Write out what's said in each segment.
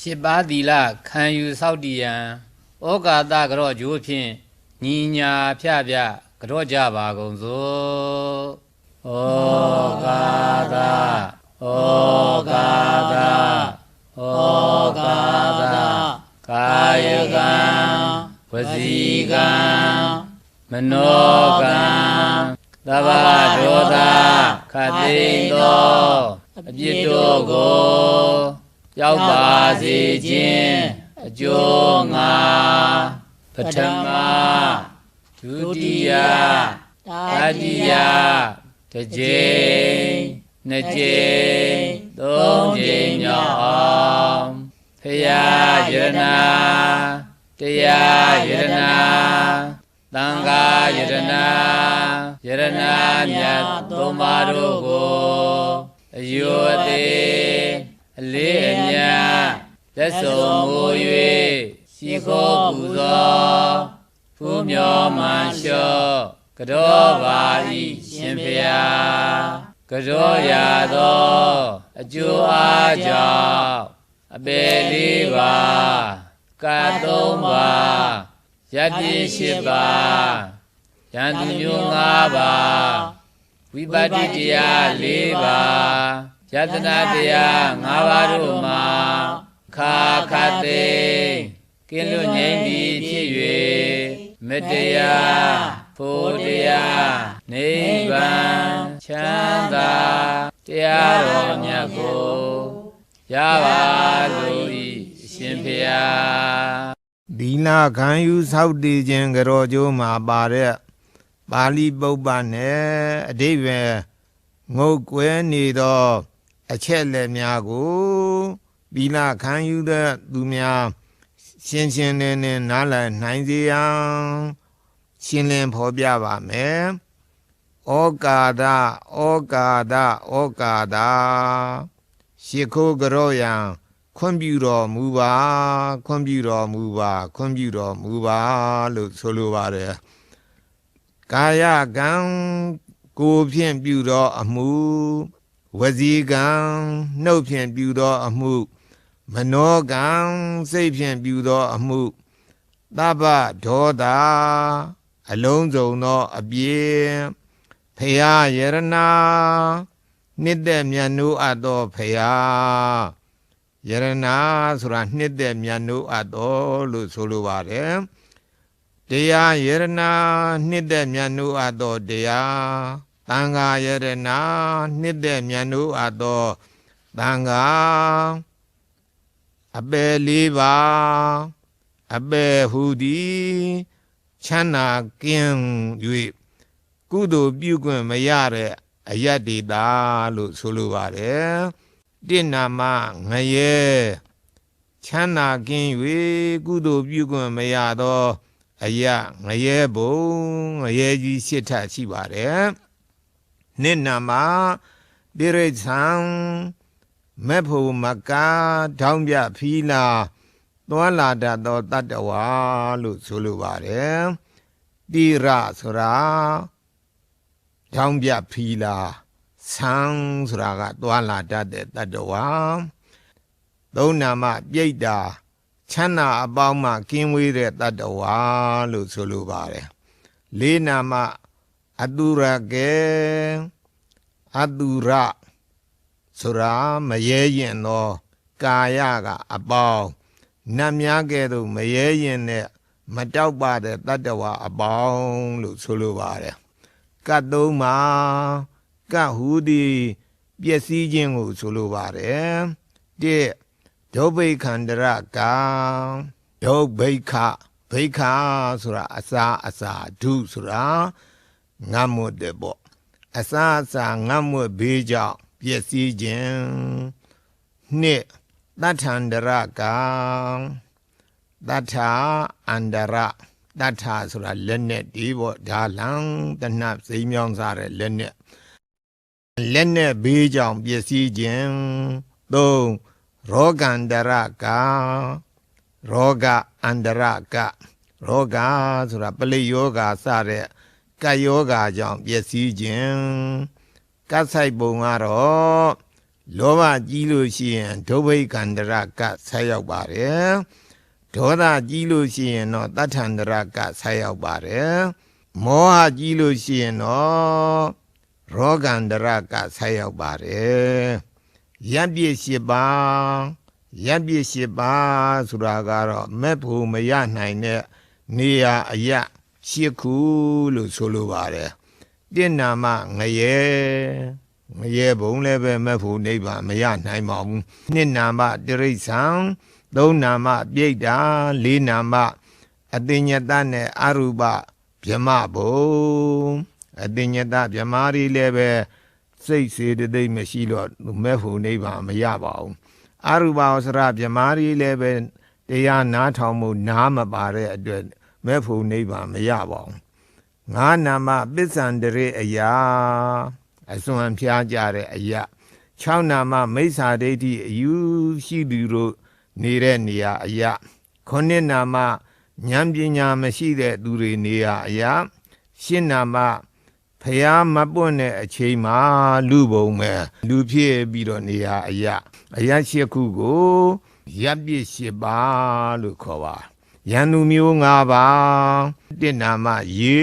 ရှစ်ပါးသီလခံယူဆောက်တည်ရန်ဩကာသကြော့ကျိုးဖြင့်ညီညာဖြဖြကြော့ကြပါကုန်စို့ဩကာသဩကာသဩကာသကာယကံဝစီကံမနောကံသဗ္ဗဒောသခတိန်သောအပြစ်တို့ကို ရောက်ပါစေခြင်းအကျိုးငါပထမဒုတိယတတိယတစ်ကြိမ်နှစ်ကြိမ်သုံးကြိမ်မြောက်အောင်ဖရာယရနာတရားယရနာသံဃာယရနာယရနာမြတ်သုံးပါးတို့ကိုအယော လက်ဆောင်မူ၍ရှိခိုးပူဇော်ဖူးမြော်မှန်လျှော့ကြောပါဤရှင်ဖျားကြောရာသောအကျိုးအားကြောင့်အပေလေးပါကတ်သုံးပါရတ္တိရှိပါယန္တုမျိုး၅ပါဝိပတ္တိတရား၄ပါယတနာတရား၅ပါးတို့မှာ ခါခတ်သိကင်းလွတ်ငြိမ်းသည်ဖြစ်၍မတရားဖို့တရားနိဗ္ဗာန်ချမ်းသာတရားတော်မြတ်ကိုရပါလို့ဤအရှင်ဖေယသီလခံယူဆောက်တည်ခြင်းကြောကျိုးမှာပါတဲ့ပါဠိပုပ္ပနဲ့အဓိပ္ပာယ်ငုတ်ကွဲနေသော အချက်လက်များကို သီလခံယူတဲ့သူများရှင်းရှင်းလင်းလင်းနားလည်နိုင်စေရန်ရှင်းလင်းဖော်ပြပါမယ်။ဩကာဒဩကာဒဩကာဒရှ िख ိုးကြောယံခွင့်ပြုတော်မူပါခွင့်ပြုတော်မူပါခွင့်ပြုတော်မူပါလို့ဆိုလိုပါတယ်ကာယကံကိုယ်ဖြင့်ပြုတော်အမှုဝစီကံနှုတ်ဖြင့်ပြုတော်အမှု မနောကံစိတ်ဖြင့်ပြုတော်အမှုသဗ္ဗဒေါတာအလုံးစုံသောအပြည့်ဖရာယရနာနှစ်သက်မြတ်နိုးအပ်သောဖရာယရနာဆိုတာနှစ်သက်မြတ်နိုးအပ်တော်လို့ဆိုလိုပါတယ်တရားယရနာနှစ်သက်မြတ်နိုးအပ်တော်တရားတန်ခါယရနာနှစ်သက်မြတ်နိုးအပ်တော်တန်ခါ အပယ်လေးပါအပယ်ဟူသည်ချမ်းသာကင်း၍ကုသိုလ်ပြုခွင့်မရတဲ့အယတ္တိတာလို့ဆိုလိုပါတယ်တင့်နာမငရဲချမ်းသာကင်း၍ကုသိုလ်ပြုခွင့်မရသောအယငရဲဘုံငရဲကြီးရှစ်ထပ်ရှိပါတယ်နှစ်နာမတိရိစ္ဆာန် မက်ဖို့မကာထောင်းပြဖီလာသွာလာတတ်သောတတ္တဝါလို့ဆိုလိုပါတယ်တိရဆိုတာထောင်းပြဖီလာဆန်းဆိုတာကသွာလာတတ်တဲ့တတ္တဝါသုံးနာမပြိတ္တာချမ်းသာအပေါင်းမှကင်းဝေးတဲ့တတ္တဝါလို့ဆိုလိုပါတယ်လေးနာမအတုရကေအတုရ ဆိုတာမရဲရင်သောကာယကအပေါင်းနတ်များကဲ့သို့မရဲရင်နဲ့မတောက်ပတဲ့တတ္တဝါအပေါင်းလို့ဆိုလိုပါတယ်ကတ်သုံးမှာကဟုသည်ပျက်စီးခြင်းကိုဆိုလိုပါတယ်တဲ့ဒုဗိခန္တရကံဒုဗိခဗိခဆိုတာအစာအစာဒုဆိုတာငတ်မွတ်တယ်ပေါ့အစာအစာငတ်မွတ်ဘေးကြောင့် ပျက်စီးခြင်းနှစ်တထန္တရကံတထာအန္တရတထာဆိုတာလက်နဲ့ဒီပေါ့ဒါလံတနတ်စိမ်းမြောင်းစားတဲ့လက်နဲ့လက်နဲ့ဘေးကြောင့်ပျက်စီးခြင်းသုံးရောဂန္တရကရောဂအန္တရကရောဂဆိုတာပလိယောဂစတဲ့ကတ်ယောဂကြောင့်ပျက်စီးခြင်း ကတ်ဆိုင်ပုံကတော့လောဘကြီးလို့ရှိရင်ဒုဗိကန္တရကဆက်ရောက်ပါတယ်ဒေါသကြီးလို့ရှိရင်တော့တဋ္ဌန္တရကဆက်ရောက်ပါတယ်မောဟကြီးလို့ရှိရင်တော့ရောဂန္တရကဆက်ရောက်ပါတယ်ရပ်ပြည့်ရှိပါရပ်ပြည့်ရှိပါဆိုတာကတော့မဲ့ဖို့မရနိုင်တဲ့နေရာအရာရှစ်ခုလို့ဆိုလိုပါတယ် တင့်နာမငရဲငရဲဘုံလည်းပဲမဲ့ဖို့နိဗ္ဗာန်မရနိုင်ပါဘူးနှစ်နာမတိရိစ္ဆာန်သုံးနာမပြိတ္တာလေးနာမအတိညတနဲ့အရူပဗြဟ္မဘုံအတိညတဗြဟ္မာရီလည်းပဲစိတ်စေတသိက်မရှိတော့မဲ့ဖို့နိဗ္ဗာန်မရပါဘူးအရူပဝဆရဗြဟ္မာရီလည်းပဲတရားနားထောင်မှုနားမပါတဲ့အတွက်မဲ့ဖို့နိဗ္ဗာန်မရပါဘူး ငါးနာမပစ္ဆန္တရေအရာအစွမ်းဖျားကြတဲ့အရာ6နာမမိစ္ဆာဒိဋ္ဌိအယူရှိသူတို့နေတဲ့နေရာအရာခုနှစ်နာမဉာဏ်ပညာမရှိတဲ့သူတွေနေရာအရာရှင်းနာမဖျားမပွင့်တဲ့အချိန်မှာလူပုံမဲ့လူဖြစ်ပြီးတော့နေရာအရာအရာရှိခုကိုရပ်ပြစ်ရှိပါလို့ခေါ်ပါ ရန်သူမျိုး၅ပါးတစ်နာမရေ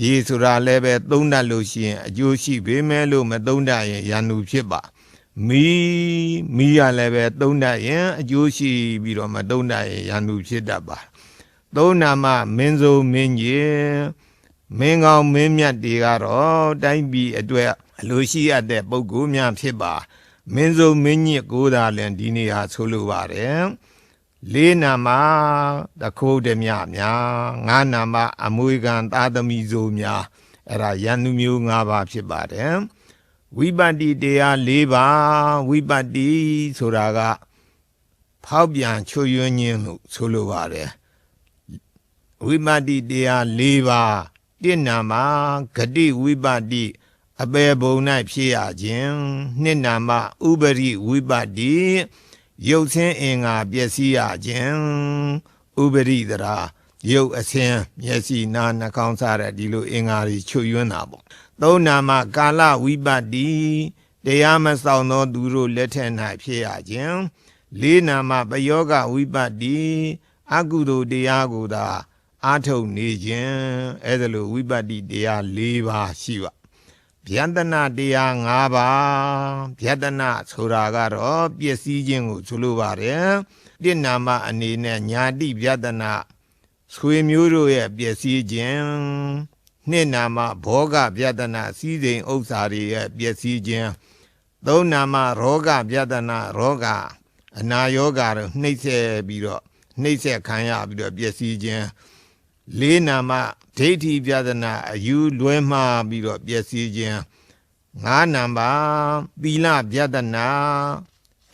ရေဆိုတာလည်းပဲသုံးတတ်လို့ရှိရင်အကျိုးရှိပေမဲ့လို့မသုံးတတ်ရင်ရန်သူဖြစ်ပါမီးမီးရလည်းပဲသုံးတတ်ရင်အကျိုးရှိပြီးတော့မသုံးတတ်ရင်ရန်သူဖြစ်တတ်ပါသုံးနာမမင်းစုံမင်းကြီးမင်းကောင်းမင်းမြတ်တွေကတော့တိုင်းပြည်အတွက်အလိုရှိရတဲ့ပုဂ္ဂိုလ်များဖြစ်ပါမင်းစုံမင်းညစ်ကိုးတာလည်းဒီနေရာဆိုလိုပါတယ် လေးနာမတခိုးတမြများငါးနာမအမွေခံသားသမီးစုများအဲ့ဒါရန်သူမျိုး၅ပါးဖြစ်ပါတယ်ဝိပတ္တိတရား၄ပါးဝိပတ္တိဆိုတာကဖောက်ပြန်ချွတ်ယွင်းခြင်းလို့ဆိုလိုပါတယ်ဝိပတ္တိတရား၄ပါးတင့်နာမဂတိဝိပတ္တိအပေဘုံ၌ဖြစ်ရခြင်းနှစ်နာမဥပရိဝိပတ္တိ ရုပ်ဆင်းအင်္ဂါပျက်စီးရခြင်းဥပရိသရာရုပ်အဆင်းမျက်စိနားနှာခေါင်းစတဲ့ဒီလိုအင်္ဂါတွေချွတ်ယွင်းတာပေါ့သုံးနာမကာလဝိပတ္တိတရားမဆောင်သောသူတို့လက်ထက်၌ဖြစ်ရခြင်းလေးနာမပယောဂဝိပတ္တိအကုသိုလ်တရားကိုသာအာထုတ်နေခြင်းအဲ့ဒါလိုဝိပတ္တိတရား၄ပါးရှိပါ ဗျန္တနာတရား၅ပါးဗျန္တနာဆိုတာကတော့ပျက်စီးခြင်းကိုဆိုလိုပါတယ်တိနာမအနေနဲ့ညာတိဗျန္တနာဆွေမျိုးတို့ရဲ့ပျက်စီးခြင်းနှစ်နာမဘောဂဗျန္တနာစီးစိမ်ဥစ္စာတွေရဲ့ပျက်စီးခြင်းသုံးနာမရောဂဗျန္တနာရောဂအနာယောဂါတို့နှိမ့်ဆက်ပြီးတော့နှိမ့်ဆက်ခံရပြီးတော့ပျက်စီးခြင်းလေးနာမ ဒိဋ္ဌိပြဒနာအယူလွဲမှားပြီးတော့ပျက်စီးခြင်းငါးနံပါတ်သီလပြဒနာ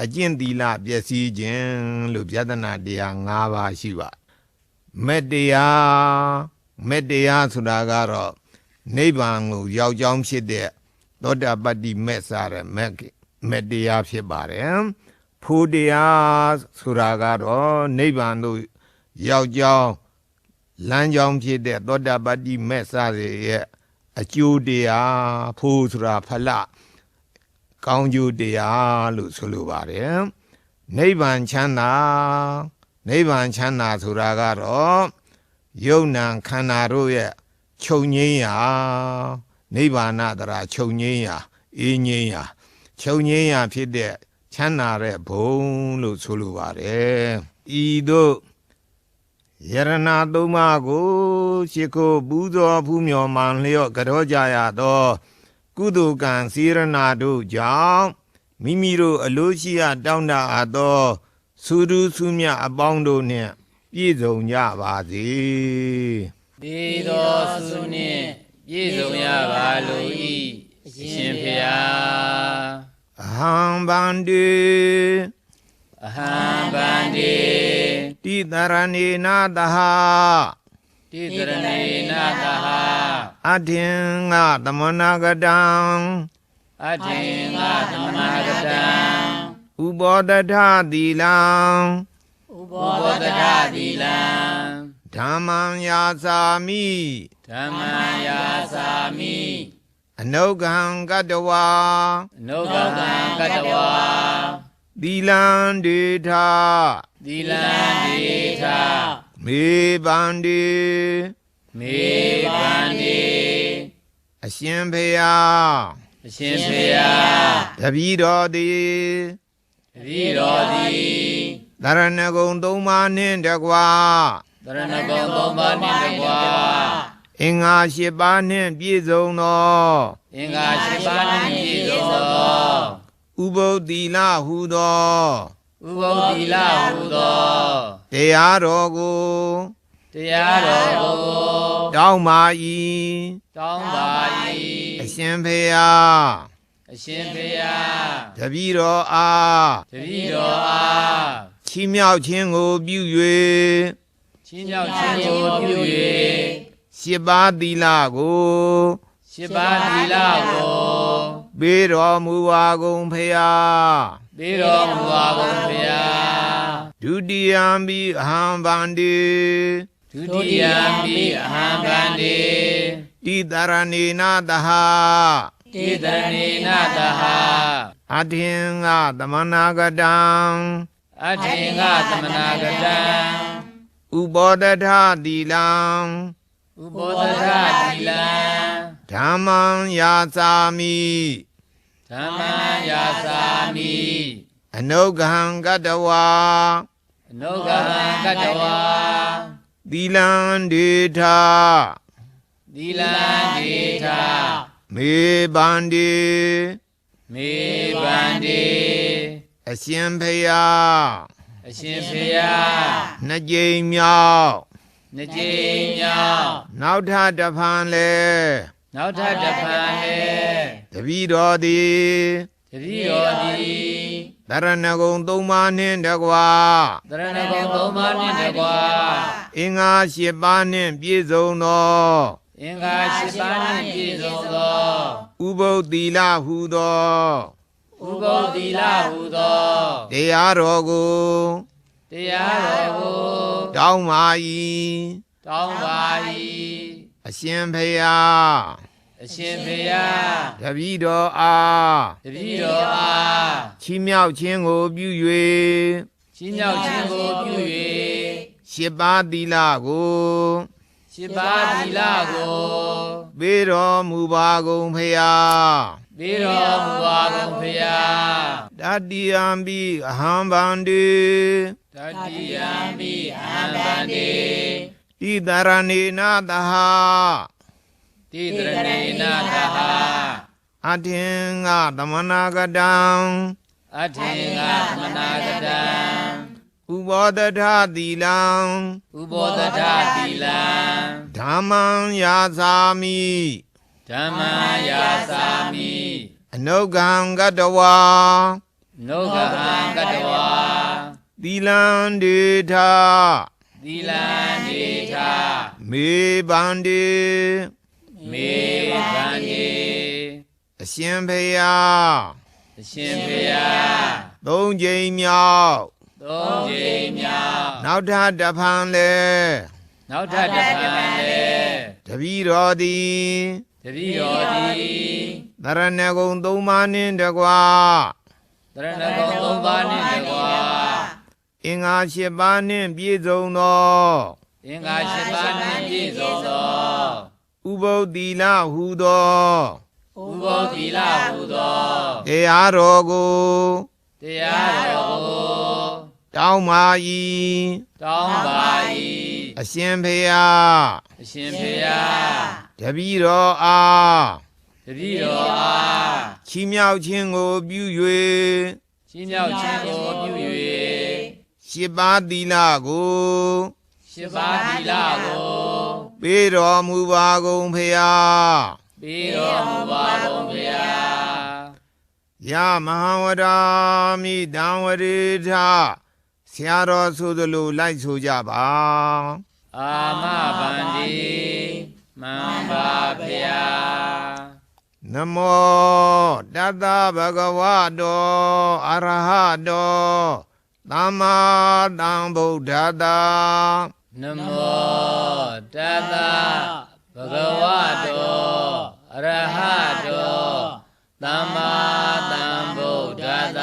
အကျင့်သီလပျက်စီးခြင်းလို့ပြဒနာတရား၅ပါးရှိပါမေတ္တရားမေတ္တရားဆိုတာကတော့နိဗ္ဗာန်ကိုရောက်ကြောင်းဖြစ်တဲ့သောတာပတ္တိမေစားတဲ့မေမေတ္တရားဖြစ်ပါတယ်ဖို့တရားဆိုတာကတော့နိဗ္ဗာန်တို့ရောက်ကြောင်း လမ်းကြောင်းဖြစ်တဲ့သောတာပတ္တိမေစရရဲ့အကျိုးတရားဖို့ဆိုတာဖလကောင်းကျိုးတရားလို့ဆိုလိုပါတယ်နိဗ္ဗာန်ချမ်းသာနိဗ္ဗာန်ချမ်းသာဆိုတာကတော့ယုံနာခန္ဓာတို့ရဲ့ချုပ်ငိမ့်ရာနိဗ္ဗာန်တရာချုပ်ငိမ့်ရာအေးငိမ့်ရာချုပ်ငိမ့်ရာဖြစ်တဲ့ချမ်းသာတဲ့ဘုံလို့ဆိုလိုပါတယ်ဤတို့ ယရနာသုံးပါးကိုရှ िख ိုပူဇော်ဖူးမြော်မှန်လျော့ကြောကြရသော ကုသိုလ်ကံစေရနာတို့ကြောင့်မိမိတို့အလိုရှိရတောင်းတအပ်သောသုဒုသုမြအပေါင်းတို့နှင့်ပြည့်စုံကြပါစေဒီတော်ဆုနှင့်ပြည့်စုံရပါလို၏အရှင်ဖေယအဟံဗန္တိအဟံဗန္တိ တိတရဏေနာတဟတိတရဏေနသဟအထင်္ဂသမနာကတံအထေငါသမဂတံဥပောတထသီလံဥဘောဓရသီလံဓမ္မံယာစာမိဓမ္မယာစာမိအနုကံကတဝါအနုကကံကတဝါသီလံဒေထ သီလံဒေထမေဗန္တိမေဗန္တိအရှင်ဖေယအရှင်ဖေယတပည့်တော်သည်တပည့်တော်သည်တရဏဂုံသုံးပါးနှင့်တကွာတရဏဂုံသုံးပါးနှင့်တကွာအင်္ဂါ၈ပါးနှင့်ပြည့်စုံသောအင်္ဂါ၈ပါးနှင့်ပြည့်စုံသောဥပုသ္တိလဟုသော ဥပုသ္တိလဟုသောတရားတော်ကိုတရားတော်ကိုတောင်းပါ၏တောင်းပါအရှင်ဖေယအရှင်ဖေယတပည့်တော်အားတပည့်တော်အားချီးမြှောက်ခြင်းကိုပြု၍ချင်းမြောက်ခြင်းကိုပြု၍ရှစ်ပါးသီလကိုရှစ်ပါးသီလကိုပေးတော်မူပါကုန်ဖေယ ပေးတော်မူပါကုန်ဖေယဒုတိယံပိအဟံဗန္တိဒုတိယံပိအဟံဗန္တိဣတရဏေနတဟတိတနေနတဟအထင်္ဂသမနာကတံအထင်္ဂသမနာကတံဥပောတထသီလံဥပောဒထသီလံဓမ္မံယာစာမိ ဓမ္မံယာစာမိအနုကံကတဝါအနုကဟံကတဝါသီလံဒေထသီလံဒေထမေဗန္တိမေဗန္တိအရှင်ဖေယအရှင်ဖေယနှစ်ကြိမ်မြောက်နှစ်ကြိမ်မြောက်နောက်ထပ်တစ်ဖန်လဲ နောက်ထပ်တစ်ဖန်လေတပည့်တော်သည်တတိယောသည်တရဏဂုံသုံးပါးနှင့်တကွာတရဏဂုံသုံးပါးနှင့်တကွာအင်္ဂါ၈ပါးနှင့်ပြည့်စုံသောအင်္ဂါ၈ပါးနှင့်ပြည့်စုံသောဥပုသ္တိလဟုသောဥပုသ္တိလဟုသောတရားတော်ကိုတရားတော်ကိုတောင်းပါ၏တောင်းပါအရှင်ဖေယ၏ အရှင်ဖေယတပည့်တော်အားတပည့်တော်အားချီးမြှောက်ခြင်းကိုပြု၍ချင်းမြောက်ခြင်းကိုပြု၍ရှစ်ပါးသီလကိုရှစ်ပါးသီလကိုပေးတော်မူပါကုန်ဖေယပေးတော်မူပါကုန်ဖေယတတိယံပိအဟံဗန္တိတတိယံပိအဟံဗန္တိဣတရဏေနတဟ တိတရဏေနတဟအထင်္ဂသမနာကတံအထင်္ဂသမနာကတံဥပောတထသီလံဥပောဒထသီလံဓမ္မံယာစာမိဓမ္မယာစာမိအနုကံကတဝါနုဂဟံကတဝါသီလံဒေထသီလံဒေထမေဗန္တိ မေဗန္တိအရှင်ဖေယအရှင်ဖေယသုံးကြိမ်မြောက်သုံးကြိမ်မြောက်နောက်ထပ်တစ်ဖန်လဲနောက်ထပ်တစ်ဖန်လေတပည့်တော်သည်တပည့်တော်သည်တရဏဂုံသုံးပါးနှင့်တကွာတရဏဂုံသုံးပါးနှင့်တကွာအင်္ဂါ၈ပါးနှင့်ပြည့်စုံသောအင်္ဂါ၈ပါးနှင့်ပြည့်စုံသော ဥပုသ္တိလဟုသောဥပောသီလဟုသောတရားတော်ကိုတရားတော်ကိုတောင်းပါ၏တောင်းပါအရှင်ဖေယ၏အရှင်ဖေယတပည့်တော်အားတပည့်တော်အားချီးမြှောက်ခြင်းကိုပြု၍ချင်းမြောက်ခြင်းကိုပြု၍ရှစ်ပါးသီလကိုရှစ်ပါးသီလကို ပေးတော်မူပါကုန်ဖေယပေးတော်မူပါကုန်ဖေယယမဟာဝရာမိတံဝရေထဆရာတော်ဆိုသလိုလိုက်ဆိုကြပါအာမဗန္တိမံပါဖေယနမောတတဗဂဝတောအရဟတောသမ္မာသမ္ဗုဒ္ဓတာ နမောတတဗုဒ္ဓဝတောအအရဟတောသမ္မာသမ္ဗုဒ္ဓတ္တ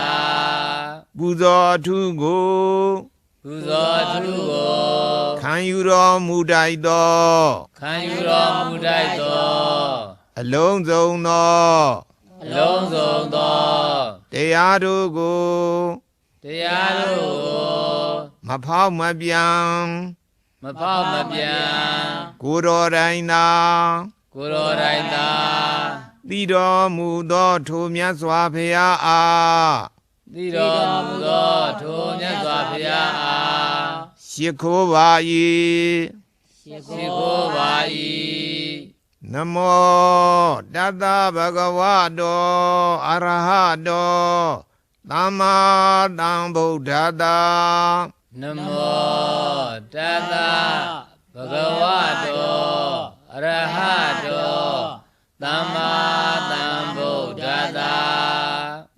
ပူဇော်အထုကိုပူဇော်သူကိုခံယူတော်မူတိုက်သောခံယူတော်မူတိုက်သောအလုံးစုံသောအလုံးစုံသောတရားတို့ကိုတရားတို့ကိုမဖောက်မပြန် မဖောက်မပြန်ကိုယ်တော်တိုင်းသာကိုယ်တော်တိုင်သာတည်တော်မူသောထိုမြတ်စွာဘုရားအားသိတော်မူသောထိုမြတ်စွာဘုရားအားရှိခိုးပါ၏ရှိခိုးပါ၏နမောတတဗဂဝတောအရဟတောသမ္မာသမ္ဗုဒ္ဓတ္တ နမောတတဗဂဝတောအရဟတောသမ္မာသမ္ဗုဒ္ဓတ္တ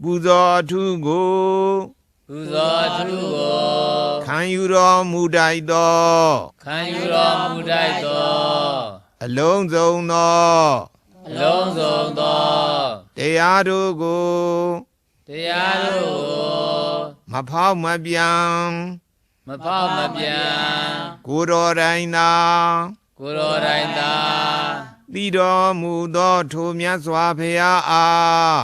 ပူဇော်အထုကိုပူဇော်သူကိုခံယူတော်မူတိုက်သောခံယူတော်မူတိုက်သောအလုံးစုံသောအလုံးစုံသောတရားတို့ကိုတရားတို့ကိုမဖောက်မပြန် မဖောက်မပြန်ကိုယ်တော်တိုင်းသာကိုယ်တော်တိုင်သာတည်တော်မူသောထိုမြတ်စွာဘုရားအား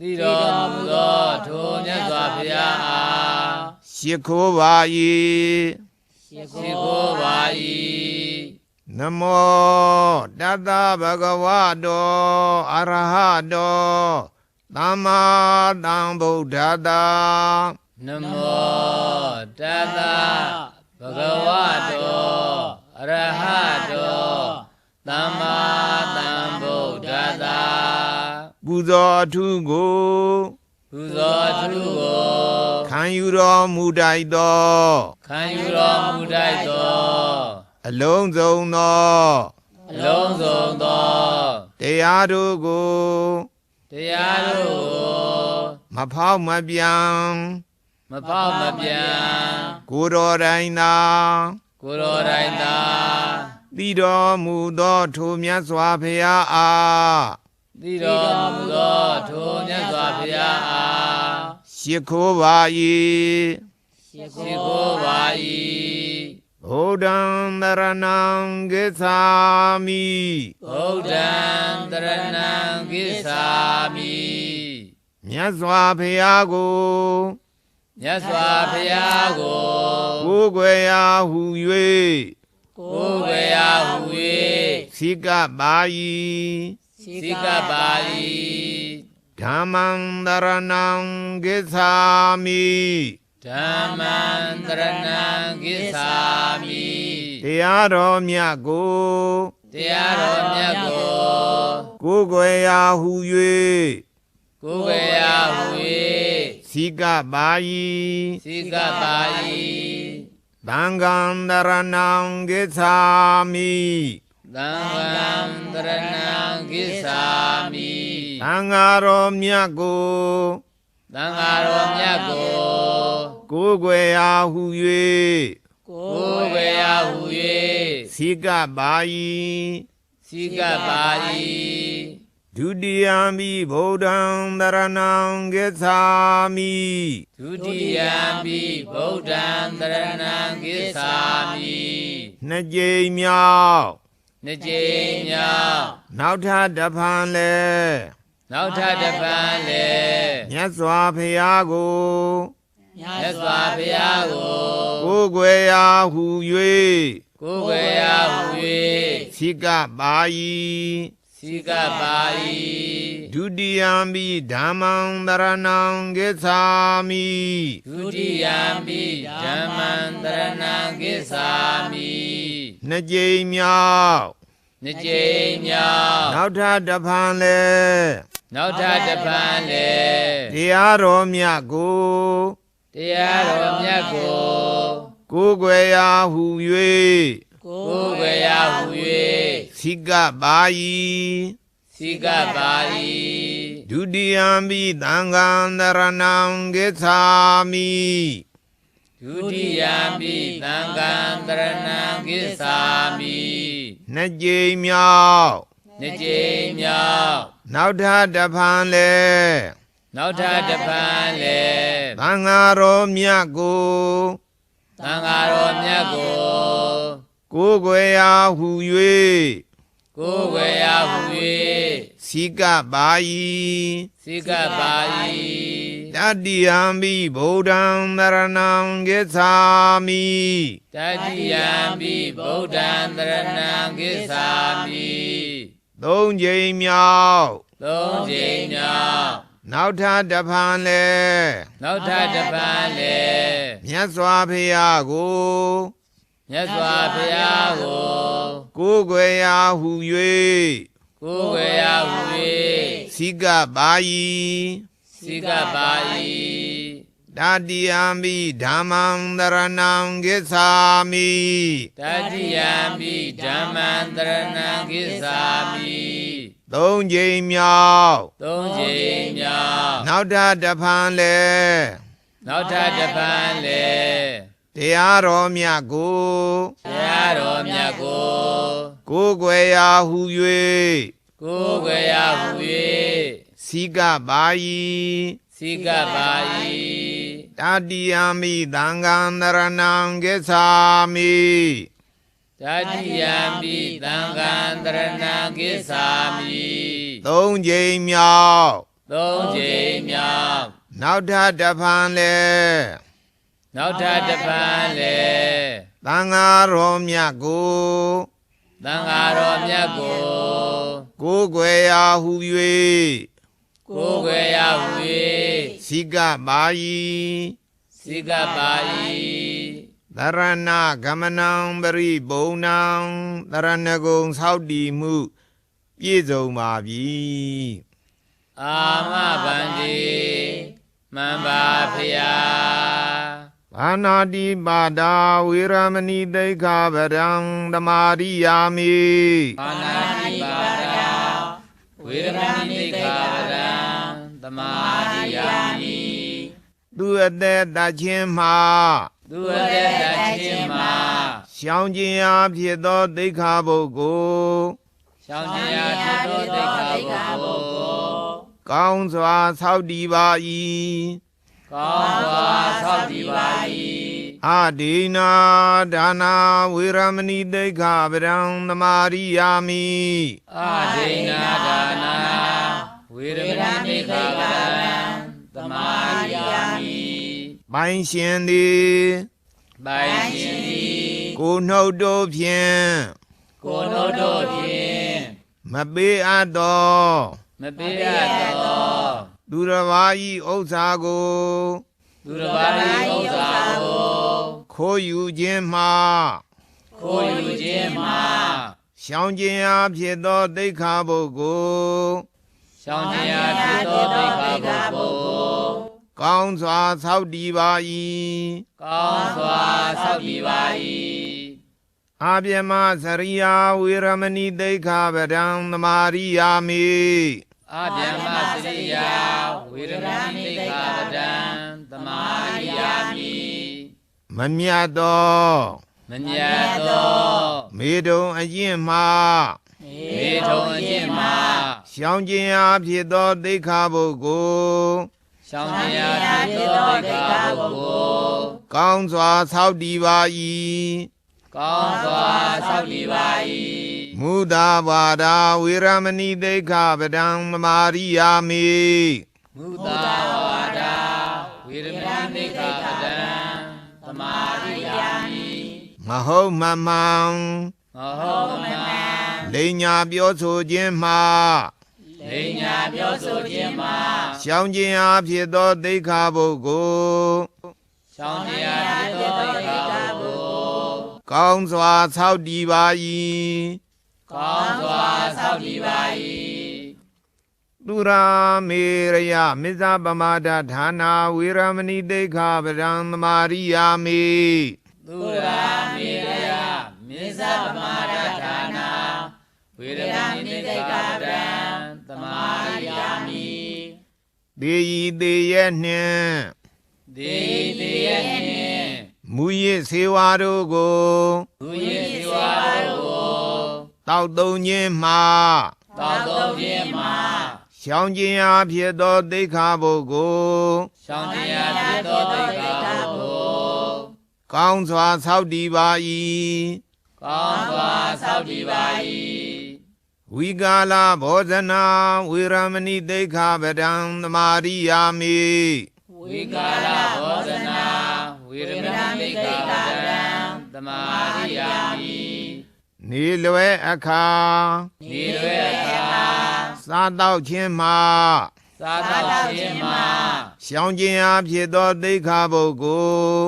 သိတော်မူသောထိုမြတ်စွာဘုရားအားရှိခိုးပါရှိခိုးပါ၏၏နမောတတဗဂဝတောအရဟတောသမ္မာသမ္ဗုဒ္ဓတ္တနမော ထုကိုပူဇော်သူကိုခံယူတော်မူတိုက်သောခံယူတော်မူတိုက်သောအလုံးစုံသောအလုံးစုံသောတရားတို့ကိုတရားတို့ကိုမဖောက်မပြန်မဖောက်မပြန်ကိုယ်တော်တိုင်းသာကိုယ်တော်တိုင်သာတည်တော်မူသောထိုမြတ်စွာဘုရားအား သိတော်မူသောထိုမြတ်စွာဘုရားအားရှိခိုးပါ၏ရှိခိုးပါ၏ဘုဒ္ဓံတရဏံကိသာမိဗုဒ္ဓံတရဏံကိသာမိမြတ်စွာဘုရားကိုမြတ်စွာဘုရားကိုကိုယ်ွယ်ရာဟုကိုယ်ဝေယဟူ၍သိကပ်ပါ၏၍ စိကပ္ပါ၏ဓမ္မံတရဏံကိသာမိဓမ္မံတရဏံကိသာမိတရားတော်မြတ်ကိုတရားတော်မြတ်ကိုကိုယ်ွယ်ရာဟုကိုယ်ဝေယဟူ၍သိကပ်ပါ၍စိကပ္ပါ၏သံဃံတရဏံကိသာမိသံဃံတရဏံ ကိသာမိသံဃာတော်မြတ်ကိုသံဃာတော်မြတ်ကိုကိုယ်ွယ်ရာဟုကိုယ်ဝေယဟူ၍သိကပ်ပါ၍စိကပ္ပါ၏ဒုတိယံမိဗုဒ္ဓံတရဏံကိသာမိဒုတိယံပိဗုဒ္ဓံတရဏံကိသာမိနှစ်ကြိမ်မြောက် နှစ်ကြိမ်မြောက်နောက်ထပ်တစ်ဖန်လဲနောက်ထပ်တစ်ပန်းလေမြတ်စွာဘုရားကိုမြတ်စွာဘုရားကိုကိုယ်ွယ်ရာဟုကိုယ်ဝေယဟူ၍သိကပ်ပါ၍ စိကပ္ပါ၏ဒုတိယံမိဓမ္မံတရဏံကိသာမိဒုတိယံပိဓမ္မံတရဏံကိသာမိနှစ်ကြိမ်မြောက်နှစ်ကြိမ်မြောက်နောက်ထပ်တစ်ဖန်လဲနောက်ထပ်တစ်ပန်းလေတရားတော်မြတ်ကိုတရားတော်မြတ်ကိုကိုယ်ွယ်ရာဟုကိုယ်ဝေယဟူ၍ သိကပ်ပါ၍စိကပ္ပါ၏ဒုတိယံမိသံဃံတရဏံကိသာမိဒုတိယံပိသံဃံတရဏံကိသာမိနှစ်ကြိမ်မြောက်နနှစ်ကြိမ်မြောက်နောက်ထပ်တစ်ဖန်လဲနောက်ထပ်တစ်ဖန်လေသံဃာတော်မြတ်ကိုသံဃာတော်မြတ်ကိုကိုယ်ွယ်ရာဟု ကိုယ်ဝေယဟု၍စီကပါ၏၍စိကပါ၏တတ္တိယံပိဗုဒ္ဓံသရဏံကိသာမိတတိယံပိဗုဒ္ဓံတရဏံကိသာမိသုံးကြိမ်မြောက်သုံးကြိမ်မြောက်နောက်ထပ်တစ်ဖန်လဲနောက်ထပ်တစ်ပန်းလေမြတ်စွာဘုရားကို မြတ်စွာဘုရားကိုကိုယ်ွယ်ရာဟုကိုယ်ဝေယဟု၍စီကပါ၏၍စိကပါ၏တတိယံပိဓမ္မံသရဏံကိသာမိတတိယံပိဓမ္မံတရဏံကိသာမိသုံးကြိမ်မြောက်သုံးကြိမ်မြောက်နောက်ထပ်တစ်ဖန်လဲနောက်ထပ်တစ်ပန်းလေ တရားတော်မြတ်ကိုဘုရားတော်မြတ်ကိုကိုယ်ွယ်ရာဟုကိုယ်ဝေယဟု၍စီကပါ၏၍စိကပါ၏တတိယံမိသံဃံသရဏံကိသာမိတတိယံပိသံဃံတရဏံကိသာမိသုံးကြိမ်မြောက်သုံးကြိမ်မြောက်နောက်ထပ်တစ်ဖန်လဲ နောက်ထပ်တစ်ပန်းလေသံဃာတော်မြတ်ကိုသံဃာတော်မြတ်ကိုကိုယ်ွယ်ရာဟုကိုယ်ဝေယဟု၍စီကပါ၏၍စိကပါ၏သရဏဂမနံပရိဘုံနံသရဏဂုံသောက်တည်မှု ပြည့်စုံပါပြီအာမဗန္တိမံပါဖျာ ဘာနာတိပါဒာဝေရမဏိတိခာဗရံသမာရိယာမိပါဏာတိပါဒာဝေရမဏိတိခာဗရံသမာဓိယာမိသူအသက်တချင်းမှာသူအသက်တချင်းမှာရှောင်းခြင်းအားဖြစ်သောတိခာပုဂ္ဂိုလ်ရှောင်းတရားဖြစ်သောတိခာပုဂ္ဂိုလ်ကောင်းစွာသောက်တည်ပါ၏ ကောင်းစွာသောက်တည်ပါ၏အဒိနာဒါနာဝေရမဏိတိခာဗရံသမာရိယာမိအာဒိနာဒါနာဝေရမဏိတိခာဗရံသမာဓိယာမိပိုင်ရှင်သည်ပိုင်ရှင်သည်ကိုနှုတ်တို့ဖြင့်ကိုယ်တို့တို့ဖြင့်မပေးအပ်သောမပေးရသော သူတစ်ပါးဤဥစ္စာကိုသူတစ်ပါး၏ဥစ္စာကိုခိုးယူခြင်းမှခိုးယူခြင်းမှာရှောင်းခြင်းအားဖြစ်သောတိခာပုဂ္ဂိုလ်ရှောင်းတရားဖြစ်သောတိခါပုဂ္ဂိုလ်ကောင်းစွာသောက်တည်ပါ၏ကောင်းစွာဆောက်တည်ပါ၏အာပြမစရိယာဝေရမဏိတိခာဗရံသမာရိယာမိ အဗျမ္မစရိယာဝေရမဏိတိခာပဒံသမာရိယာမိမမြတ်သောမမြတ်သောမေတုံအကျင့်မှမေထုံအကျင့်မှာရှောင်းခြင်းအားဖြစ်သောတိခာပုဂ္ဂိုလ်ရှောင်းတရားဖြစ်သောတိခါပုဂ္ဂိုလ်ကောင်းစွာသောက်တည်ပါ၏ကောင်းစွာဆောက်တည်ပါ၏ မုသာဘာဒာဝေရမဏိတိခာပဒံသမာရိယာမိမုသာဝါဒာဝေရမဏိတိခာပဒံသမာရိယာမိမဟုတ်မမှန်မဟုတ်မမှန်လိန်ညာပြောဆိုခြင်းမှလိညာပြောဆိုခြင်းမှာရှောင်းခြင်းအားဖြစ်သောတိခာပုဂ္ဂိုလ်ရှောင်းတရားဖြစ်သောတိခါပုဂ္ဂိုလ်ကောင်းစွာသောက်တည်ပါ၏ ကောင်းစွာဆောက်တည်ပါ၏သူရာမေရယမစ္ဆပမာဒဌာနာဝေရမဏိတိခာပဒံသမာရိယာမိသုရာမေရယမေဇပမာဒဌာနာဝေရမဏိတိကာပဒံသမာရိယာမိဒေယီတေရဲ့နှင့်ဒေတိယနှင့်မူရစ်စေဝါတို့ကိုသူယေဇဝါတို့ကို တောက်သုံးခြင်းမှတတောက်သုံးခြင်းမှာရှောင်ကျင်အားဖြစ်သောသိက္ခာပုဂ္ဂိုလ်ရှောင်းတရားဖြစ်သောတိတ်္ခာပုဂ္ဂိုလ်ကောင်းစွာဆောက်တည်ပါ၏ကောင်းစွာဆောက်တည်ပါ၏ဝိကာလဘောဇနာဝေရမဏိသိက္ခာပဒံသမာရိယာမိဝိကာရဘောဇနာဝိရမဏိတိတ်္ခာပဒံသမာရိယာမိ နေလွယ်အခါနေရွယ်အခါစားတော့ခြင်းမှာသာတော့ခြင်းမှာရှောင်ကျင်အားဖြစ်သောသိက္ခာပုဂ္ဂိုလ်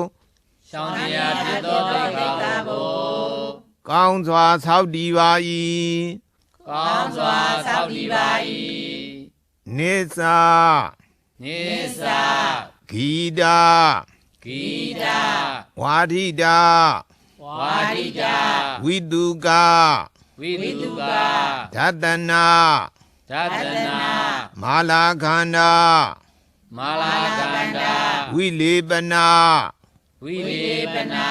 ရှောင်းတရားဖြစ်သောတိတ်္ခာပုဂ္ဂိုလ်ကောင်းစွာဆောက်တည်ပါ၏ကောင်းစွာဆောက်တည်ပါ၏နေစာနိစ္စဂီတာဂီတာဝါဒိတာ ဝါဒိတာဝိတုကာဝိတုကဓတနာဓတနာမာလာခန္ဓာမာလာကန္တာဝိလေပနာဝိလေပနာ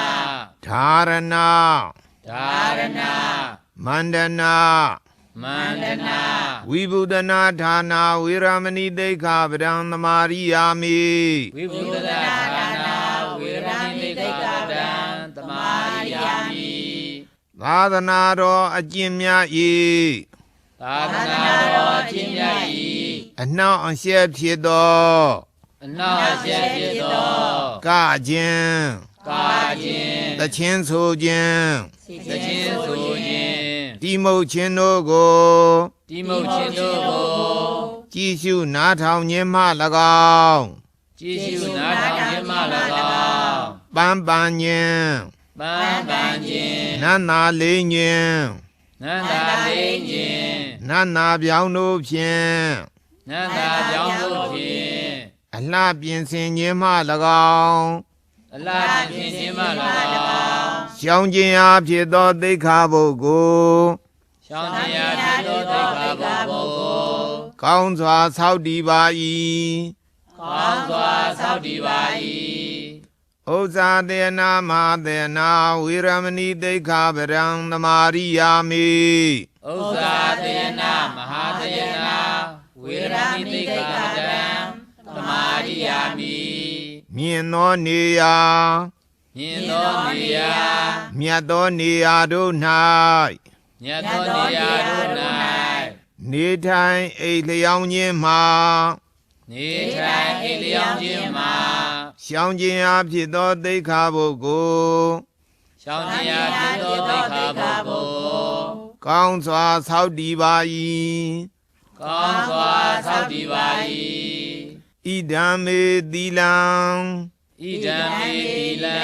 ဓာရဏဓာရဏမန္တနာမန္တနာဝိဘုဒနာဌာနာဝေရမဏိသိက္ခာပဒံသမာရိယာမိဝိဘုဒ္ဓဌာနာ သာသနာတော်အကျင့်များ၏သာသနာတော်အချင်းမြတ်ဤအနှောင့်အယှက်ဖြစ်သောအနောက်အရှက်ဖြစ်သောကခြင်းကာခြင်းသချင်းဆိုခြင်းသခြင်းဆိုခြင်းတိမုတ်ခြင်းတို့ကိုတိမုတ်ခြင်းတို့ကိုကြည်ရှုနားထောင်ခြင်းမှ၎င်းကြည်ရှုနားထောင်ခြင်းမှ၎င်းပန်းပန်ခြင်း ပန်းပန်းခြင်းနတ်နာလေးခြင်းနန္တာလေးခြင်းနတ်နာပြောင်းတို့ဖြင့်နန္တာကြောင့်တို့ဖြင့်အလှပြင်ဆင်ခြင်းမှ၎င်းအလားဖြင့်ခြင်းမှ၎င်းရှောင်ကျင်အားဖြစ်သောသိက္ခာပုဂ္ဂိုလ်ရှောင်းတရားဖြစ်သောတိခါပုဂ္ဂိုလ်ကောင်းစွာဆောက်တည်ပါ၏ကောင်းစွာဆောက်တည်ပါ၏ ဥစ္စာတေနာမဟာတေနာဝေရမဏိသိက္ခာပဒံသမာရိယာမိဥစ္စာတေနမဟာတေနဝေရဏိတိကပဒံသမာရိယာမိမြင်သောနေရာမြင်သောနေရာမြတ်သောနေရာတို့၌မြတ်သောနေရာတို့၌နေထိုင်အိတ်လျောင်းခြင်းမှာနေထိုင်အိလျောင်းခြင်းမှာ ရှောင်ကျင်အားဖြစ်သောသိက္ခာပုဂ္ဂိုလ်ရှောင်းတရားဖြစ်သောတိခါပုဂ္ဂိုလ်ကောင်းစွာဆောက်တည်ပါ၏ကောင်းစွာဆောက်တည်ပါ၏ဣဒံမေသီလံဣဒံမေတိလံ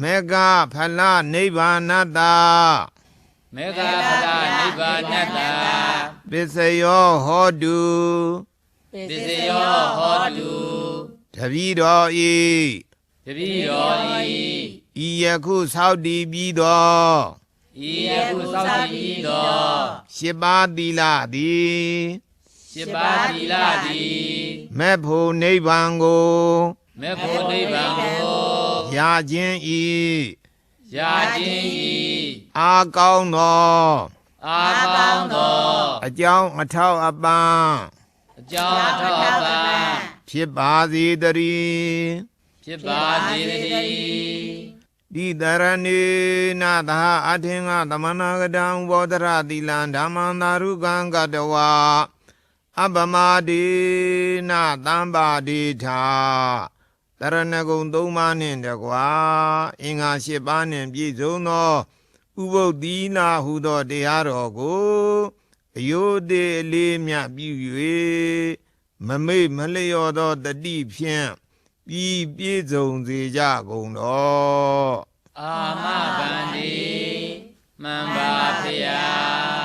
မေဃဖလနိဗ္ဗာနတ္တမေဃဖလနိဗ္ဗာနတ္တပစ္စယောဟောတုပစ္စယောဟောတုတ ပည့်တော်ဤတပိတော်ဤဤယခုဆောက်တည်ပြီးသောဤယခုသောက်တည်သောရှစ်ပါးသီလသည်ရှစ်ပါးသီလသည်မေဖို့နိဗ္ဗာန်ကိုမေဖို့နိဗ္ဗာန်ကိုရခြင်းဤရာခြင်းဤအာကောင်းသောအာကောင်းသောအကြောင်းအထောက်အပံ့အကြောင်းအထောက်အပံ့ ဖြစ်ပါစေတည်းဖြစ်ပါစေတည်းဒီတရဏေနသဟအထင်္ဂသမဏဂတံဘောဓရတိလံဓမ္မန္တာရုကံကတဝါအပမဒေနသံပါဒေထာတရဏဂုံသုံးပါးနှင့်တကွာအင်္ဂါ၈ပါးနှင့်ပြည့်စုံသောဥပုပ်သီနာဟုသောတရားတော်ကိုအယုဒေအလေးမြတ်ပြု၍ မမေ့မလျော့သောတတိဖြင့်ပြီးပြည့်စုံစေကြကုန်တော်အာမဗန္တိမှန်ပါဖျား